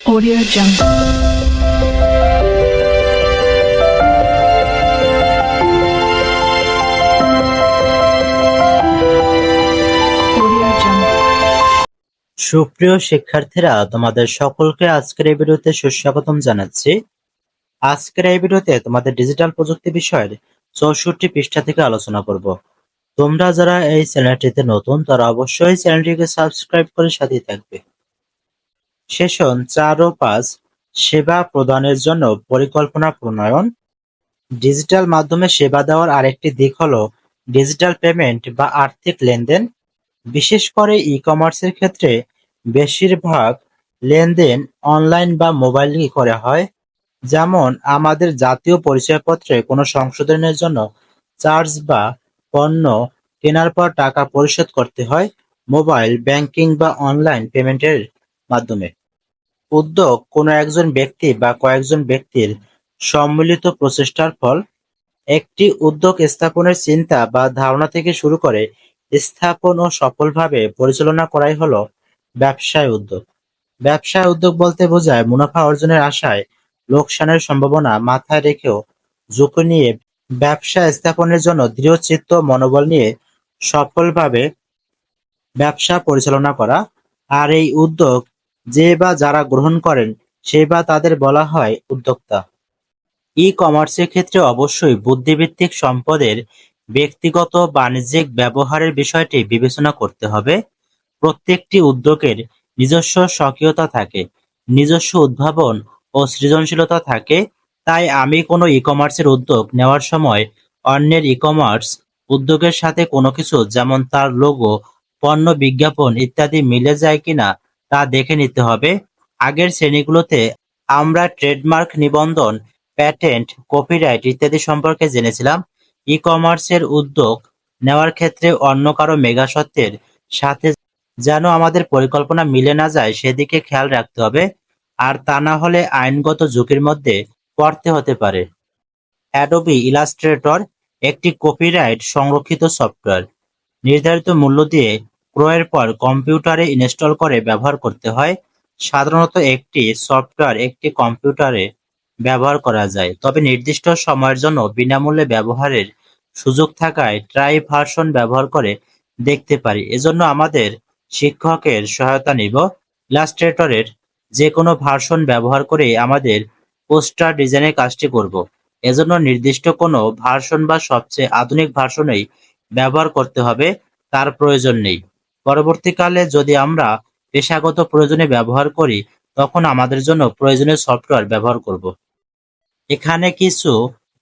Audio Jungle. সুপ্রিয় শিক্ষার্থীরা, তোমাদের সকলকে আজকের এই ভিডিওতে সুস্বাগতম জানাচ্ছি। আজকের এই ভিডিওতে তোমাদের ডিজিটাল প্রযুক্তি বিষয়ের চৌষট্টি পৃষ্ঠা থেকে আলোচনা করব। তোমরা যারা এই চ্যানেলটিতে নতুন, তারা অবশ্যই চ্যানেলটিকে সাবস্ক্রাইব করে সাথে থাকবে। সেশন চার ও পাঁচ সেবা প্রদানের জন্য পরিকল্পনা প্রণয়ন। ডিজিটাল মাধ্যমে সেবা দেওয়ার আরেকটি দিক হলো ডিজিটাল পেমেন্ট বা আর্থিক লেনদেন। বিশেষ করে ই কমার্সের ক্ষেত্রে বেশিরভাগ লেনদেন অনলাইন বা মোবাইল করা হয়। যেমন আমাদের জাতীয় পরিচয়পত্রে কোনো সংশোধনের জন্য চার্জ বা পণ্য কেনার পর টাকা পরিশোধ করতে হয় মোবাইল, ব্যাংকিং বা অনলাইন পেমেন্টের মাধ্যমে। উদ্যোগ কোনো একজন ব্যক্তি বা কয়েকজন ব্যক্তির সম্মিলিত প্রচেষ্টার ফল? একটি উদ্যোগ স্থাপনের চিন্তা বা ধারণা থেকে শুরু করে স্থাপন ও সফলভাবে পরিচালনা করাই হলো ব্যবসায় উদ্যোগ। ব্যবসায় উদ্যোগ বলতে বোঝায় মুনাফা অর্জনের আশায় লোকসানের সম্ভাবনা মাথায় রেখেও ঝুঁকি নিয়ে ব্যবসা স্থাপনের জন্য দৃঢ়চিত্ত মনোবল নিয়ে সফলভাবে ব্যবসা পরিচালনা করা। আর এই উদ্যোগ যে বা যারা গ্রহণ করেন, সে বা তাদের বলা হয় উদ্যোক্তা। ই কমার্সের ক্ষেত্রে অবশ্যই বুদ্ধিভিত্তিক সম্পদের ব্যক্তিগত বাণিজ্যিক ব্যবহারের বিষয়টি বিবেচনা করতে হবে। প্রত্যেকটি উদ্যোগের নিজস্ব স্বকীয়তা থাকে, নিজস্ব উদ্ভাবন ও সৃজনশীলতা থাকে। তাই আমি কোনো ই কমার্সের উদ্যোগ নেওয়ার সময় অন্যের ই কমার্স উদ্যোগের সাথে কোনো কিছু, যেমন তার লোগো পণ্য বিজ্ঞাপন ইত্যাদি মিলে যায় কিনা তা দেখে নিতে হবে। আগের শ্রেণীগুলোতে আমরা ট্রেডমার্ক নিবন্ধন প্যাটেন্ট কপিরাইট ইত্যাদি সম্পর্কে জেনেছিলাম। ই কমার্সের উদ্যোগ নেওয়ার ক্ষেত্রে অন্য কারও মেগাসত্ত্বের সাথে যেন আমাদের পরিকল্পনা মিলে না যায়, সেদিকে খেয়াল রাখতে হবে। আর তা না হলে আইনগত ঝুঁকির মধ্যে পড়তে হতে পারে। অ্যাডোবি ইলাস্ট্রেটর একটি কপিরাইট সংরক্ষিত সফটওয়্যার। নির্ধারিত মূল্য দিয়ে ক্রয়ের পর কম্পিউটারে ইনস্টল করে ব্যবহার করতে হয়। সাধারণত একটি সফটওয়্যার একটি কম্পিউটারে ব্যবহার করা যায়। তবে নির্দিষ্ট সময়ের জন্য বিনামূল্যে ব্যবহারের সুযোগ থাকায় ট্রাই ভার্সন ব্যবহার করে দেখতে পারি। এজন্য আমাদের শিক্ষকের সহায়তা নিব। ইলাস্ট্রেটরের যে কোনো ভার্সন ব্যবহার করে আমাদের পোস্টার ডিজাইনের কাজটি করব। এজন্য নির্দিষ্ট কোনো ভার্সন বা সবচেয়ে আধুনিক ভার্সনেই ব্যবহার করতে হবে, তার প্রয়োজন নেই। পরবর্তীকালে যদি আমরা পেশাগত প্রয়োজনে ব্যবহার করি, তখন আমাদের জন্য প্রয়োজনীয় সফটওয়্যার ব্যবহার করব। এখানে কিছু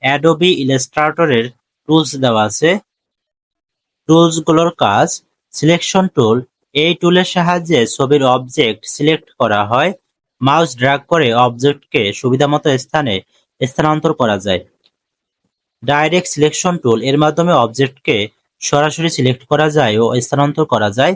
অ্যাডোবি ইলাস্ট্রেটরের টুলস দেওয়া আছে। টুলসগুলোর কাজ সিলেকশন টুল এই টুলের সাহায্যে ছবির অবজেক্ট সিলেক্ট করা হয়। মাউস ড্র্যাগ করে অবজেক্টকে সুবিধামতো স্থানে স্থানান্তর করা যায়। ডাইরেক্ট সিলেকশন টুল এর মাধ্যমে অবজেক্টকে সরাসরি সিলেক্ট করা যায় ও স্থানান্তর করা যায়।